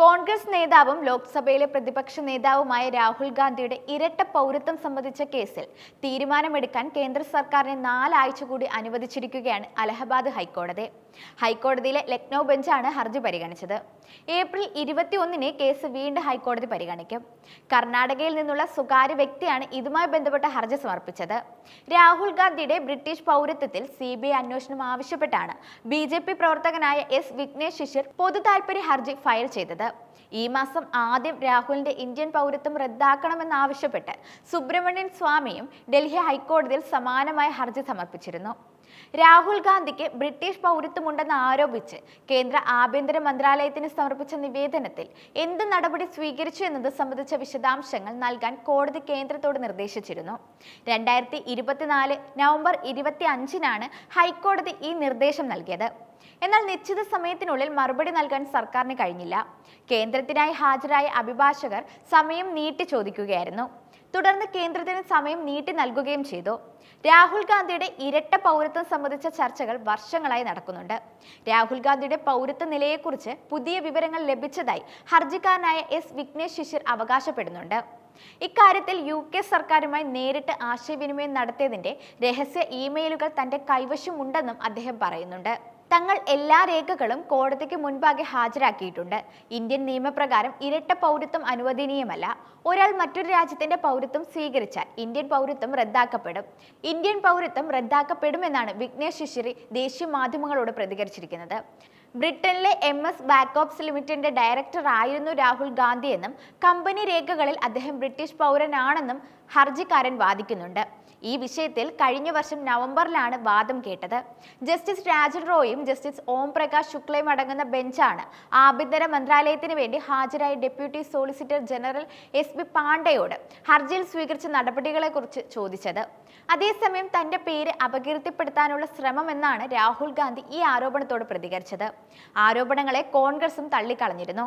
കോൺഗ്രസ് നേതാവും ലോക്സഭയിലെ പ്രതിപക്ഷ നേതാവുമായ രാഹുൽ ഗാന്ധിയുടെ ഇരട്ട പൗരത്വം സംബന്ധിച്ച കേസിൽ തീരുമാനമെടുക്കാൻ കേന്ദ്ര സർക്കാരിനെ നാലാഴ്ച കൂടി അനുവദിച്ചിരിക്കുകയാണ് അലഹബാദ് ഹൈക്കോടതി. ഹൈക്കോടതിയിലെ ലക്നൗ ബെഞ്ചാണ് ഹർജി പരിഗണിച്ചത്. ഏപ്രിൽ ഇരുപത്തിയൊന്നിന് കേസ് വീണ്ടും ഹൈക്കോടതി പരിഗണിക്കും. കർണാടകയിൽ നിന്നുള്ള സ്വകാര്യ വ്യക്തിയാണ് ഇതുമായി ബന്ധപ്പെട്ട ഹർജി സമർപ്പിച്ചത്. രാഹുൽ ഗാന്ധിയുടെ ബ്രിട്ടീഷ് പൗരത്വത്തിൽ സി ബി ഐ അന്വേഷണം ആവശ്യപ്പെട്ടാണ് ബി ജെ പി പ്രവർത്തകനായ എസ് വിഘ്നേഷ് ശിശിർ പൊതുതാൽപര്യ ഹർജി ഫയൽ ചെയ്തത്. ഈ മാസം ആദ്യം രാഹുലിന്റെ ഇന്ത്യൻ പൗരത്വം റദ്ദാക്കണമെന്നാവശ്യപ്പെട്ട് സുബ്രഹ്മണ്യൻ സ്വാമിയും ഡൽഹി ഹൈക്കോടതിയിൽ സമാനമായ ഹർജി സമർപ്പിച്ചിരുന്നു. രാഹുൽ ഗാന്ധിക്ക് ബ്രിട്ടീഷ് പൗരത്വമുണ്ടെന്ന് ആരോപിച്ച് കേന്ദ്ര ആഭ്യന്തര മന്ത്രാലയത്തിന് സമർപ്പിച്ച നിവേദനത്തിൽ എന്ത് നടപടി സ്വീകരിച്ചു എന്നത് സംബന്ധിച്ച വിശദാംശങ്ങൾ നൽകാൻ കോടതി കേന്ദ്രത്തോട് നിർദ്ദേശിച്ചിരുന്നു. രണ്ടായിരത്തി ഇരുപത്തിനാല് നവംബർ ഇരുപത്തി അഞ്ചിനാണ് ഹൈക്കോടതി ഈ നിർദ്ദേശം നൽകിയത്. എന്നാൽ നിശ്ചിത സമയത്തിനുള്ളിൽ മറുപടി നൽകാൻ സർക്കാരിന് കഴിഞ്ഞില്ല. കേന്ദ്രത്തിനായി ഹാജരായ അഭിഭാഷകർ സമയം നീട്ടി ചോദിക്കുകയായിരുന്നു. തുടർന്ന് കേന്ദ്രത്തിന് സമയം നീട്ടി നൽകുകയും ചെയ്തു. രാഹുൽ ഗാന്ധിയുടെ ഇരട്ട പൗരത്വം സംബന്ധിച്ച ചർച്ചകൾ വർഷങ്ങളായി നടക്കുന്നുണ്ട്. രാഹുൽ ഗാന്ധിയുടെ പൗരത്വ നിലയെക്കുറിച്ച് പുതിയ വിവരങ്ങൾ ലഭിച്ചതായി ഹർജിക്കാരനായ എസ് വിഘ്നേഷ് ശിശിർ അവകാശപ്പെടുന്നുണ്ട്. ഇക്കാര്യത്തിൽ യു കെ സർക്കാരുമായി നേരിട്ട് ആശയവിനിമയം നടത്തിയതിന്റെ രഹസ്യ ഇമെയിലുകൾ തന്റെ കൈവശമുണ്ടെന്നും അദ്ദേഹം പറയുന്നുണ്ട്. തങ്ങൾ എല്ലാ രേഖകളും കോടതിക്ക് മുൻപാകെ ഹാജരാക്കിയിട്ടുണ്ട്. ഇന്ത്യൻ നിയമപ്രകാരം ഇരട്ട പൗരത്വം അനുവദനീയമല്ല. ഒരാൾ മറ്റൊരു രാജ്യത്തിന്റെ പൗരത്വം സ്വീകരിച്ചാൽ ഇന്ത്യൻ പൗരത്വം റദ്ദാക്കപ്പെടും. ഇന്ത്യൻ പൗരത്വം റദ്ദാക്കപ്പെടുമെന്നാണ് വിഘ്നേഷ് ശിശിരി ദേശീയ മാധ്യമങ്ങളോട് പ്രതികരിച്ചിരിക്കുന്നത്. ബ്രിട്ടനിലെ എം എസ് ബാക്കോപ്സ് ലിമിറ്റഡിന്റെ ഡയറക്ടർ ആയിരുന്നു രാഹുൽ ഗാന്ധിയെന്നും കമ്പനി രേഖകളിൽ അദ്ദേഹം ബ്രിട്ടീഷ് പൗരനാണെന്നും ഹർജിക്കാരൻ വാദിക്കുന്നുണ്ട്. ഈ വിഷയത്തിൽ കഴിഞ്ഞ വർഷം നവംബറിലാണ് വാദം കേട്ടത്. ജസ്റ്റിസ് രാജൻ റോയും ജസ്റ്റിസ് ഓം പ്രകാശ് ശുക്ലയും അടങ്ങുന്ന ബെഞ്ചാണ് ആഭ്യന്തര മന്ത്രാലയത്തിന് വേണ്ടി ഹാജരായ deputy solicitor general S B പാണ്ഡെയോട് ഹർജിയിൽ സ്വീകരിച്ച നടപടികളെക്കുറിച്ച് ചോദിച്ചത്. അതേസമയം തന്റെ പേര് അപകീർത്തിപ്പെടുത്താനുള്ള ശ്രമമെന്നാണ് രാഹുൽ ഗാന്ധി ഈ ആരോപണത്തോട് പ്രതികരിച്ചത്. ആരോപണങ്ങളെ കോൺഗ്രസും തള്ളിക്കളഞ്ഞിരുന്നു.